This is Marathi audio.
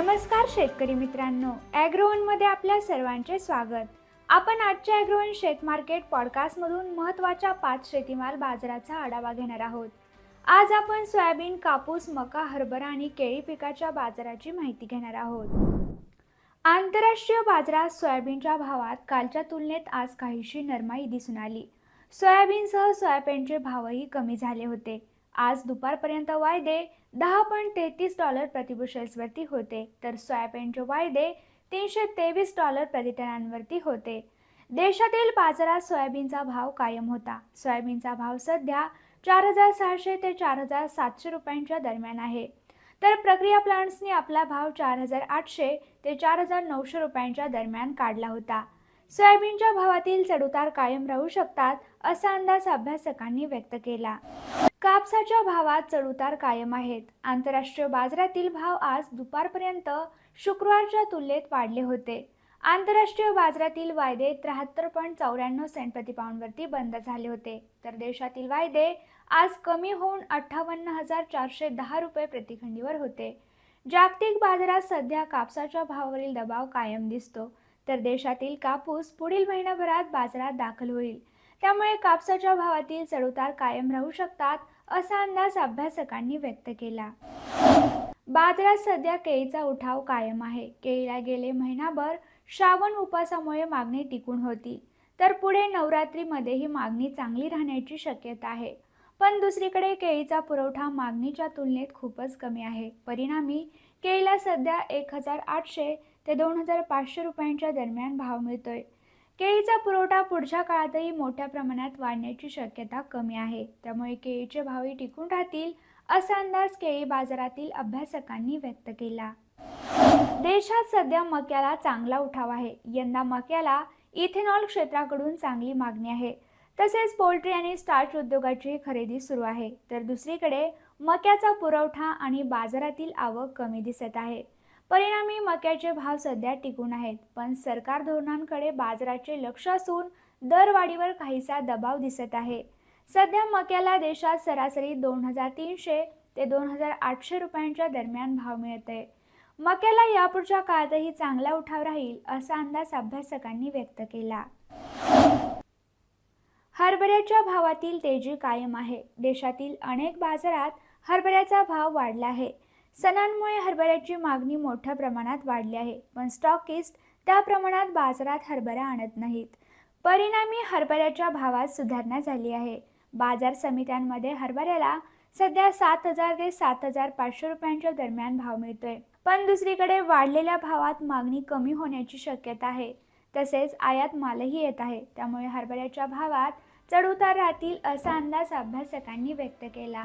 नमस्कार शेतकरी मित्रांनो ॲग्रोवनमध्ये आपल्या सर्वांचे स्वागत. आपण आजच्या ॲग्रोवन शेत मार्केट पॉडकास्टमधून महत्त्वाच्या पाच शेतीमाल बाजाराचा आढावा घेणार आहोत. आज आपण सोयाबीन कापूस मका हरभरा आणि केळी पिकाच्या बाजाराची माहिती घेणार आहोत. आंतरराष्ट्रीय बाजारात सोयाबीनच्या भावात कालच्या तुलनेत आज काहीशी नरमाई दिसून आली. सोयाबीनसह सोयाबीनचे भावही कमी झाले होते. आज दुपारपर्यंत वायदे दहा पॉईंट तेहतीस डॉलर प्रतिबुशेल्सवरती होते. तर सोयाबीनचे वायदे तीनशे तेवीस डॉलर प्रतिटनांवरती होते. देशातील बाजारात सोयाबीनचा भाव कायम होता. सोयाबीनचा भाव सध्या चार हजार सहाशे ते चार हजार सातशे रुपयांच्या दरम्यान आहे. तर प्रक्रिया प्लांट्सनी आपला भाव चार हजार आठशे ते चार हजार नऊशे रुपयांच्या दरम्यान काढला होता. सोयाबीनच्या भावातील चढउतार कायम राहू शकतात असा अंदाज अभ्यासकांनी व्यक्त केला. कापसाच्या भावात चढउतार कायम आहेत. आंतरराष्ट्रीय बाजारातील भाव आज दुपारपर्यंत शुक्रवारच्या तुलनेत वाढले होते. आंतरराष्ट्रीय बाजारातील वायदे त्र्याहत्तर पॉईंट चौऱ्याण्णव सेंट प्रतिपाऊंडवरती बंद झाले होते. तर देशातील वायदे आज कमी होऊन अठ्ठावन्न हजार चारशे दहा रुपये प्रतिखंडीवर होते. जागतिक बाजारात सध्या कापसाच्या भावावरील दबाव कायम दिसतो. तर देशातील कापूस पुढील महिनाभरात बाजारात दाखल होईल. त्यामुळे कापसाच्या भावातील चढउतार कायम राहू शकतात असा अंदाज अभ्यासकांनी व्यक्त केला. बाजारात सध्या केळीचा उठाव कायम आहे. केळीला गेले महिनाभर श्रावण उपासामुळे मागणी टिकून होती. तर पुढे नवरात्रीमध्येही मागणी चांगली राहण्याची शक्यता आहे. पण दुसरीकडे केळीचा पुरवठा मागणीच्या तुलनेत खूपच कमी आहे. परिणामी केळीला सध्या एक हजार आठशे ते दोन हजार पाचशे रुपयांच्या दरम्यान भाव मिळतोय. केळीचा पुरवठा पुढच्या काळातही मोठ्या प्रमाणात वाढण्याची शक्यता कमी आहे. त्यामुळे केळीचे भावही टिकून राहतील असा अंदाज केळी बाजारातील अभ्यासकांनी व्यक्त केला. देशात सध्या मक्याला चांगला उठाव आहे. यंदा मक्याला इथेनॉल क्षेत्राकडून चांगली मागणी आहे. तसेच पोल्ट्री आणि स्टार्च उद्योगाची खरेदी सुरू आहे. तर दुसरीकडे मक्याचा पुरवठा आणि बाजारातील आवक कमी दिसत आहे. परिणामी मक्याचे भाव सध्या टिकून आहेत. पण सरकार धोरणांकडे बाजाराचे लक्ष असून दरवाढीवर काहीसा दबाव दिसत आहे. सध्या मक्याला देशात सरासरी दोन हजार तीनशे ते दोन हजार आठशे रुपयांच्या दरम्यान भाव मिळत आहे मक्याला यापुढच्या काळातही चांगला उठाव राहील असा अंदाज अभ्यासकांनी व्यक्त केला. हरभऱ्याच्या भावातील तेजी कायम आहे. देशातील अनेक बाजारात हरभऱ्याचा भाव वाढला आहे. सणांमुळे हरभऱ्याची मागणी मोठ्या प्रमाणात वाढली आहे. पण स्टॉकिस्ट त्या प्रमाणात बाजारात हरभरा आणत नाहीत. परिणामी हरभऱ्याच्या भावात सुधारणा झाली आहे. बाजार समित्यांमध्ये हरभऱ्याला सध्या सात हजार ते सात हजार पाचशे रुपयांच्या दरम्यान भाव मिळतोय. पण दुसरीकडे वाढलेल्या भावात मागणी कमी होण्याची शक्यता आहे. तसेच आयात मालही येत आहे. त्यामुळे हरभऱ्याच्या भावात चढउतार राहतील असा अंदाज अभ्यासकांनी व्यक्त केला.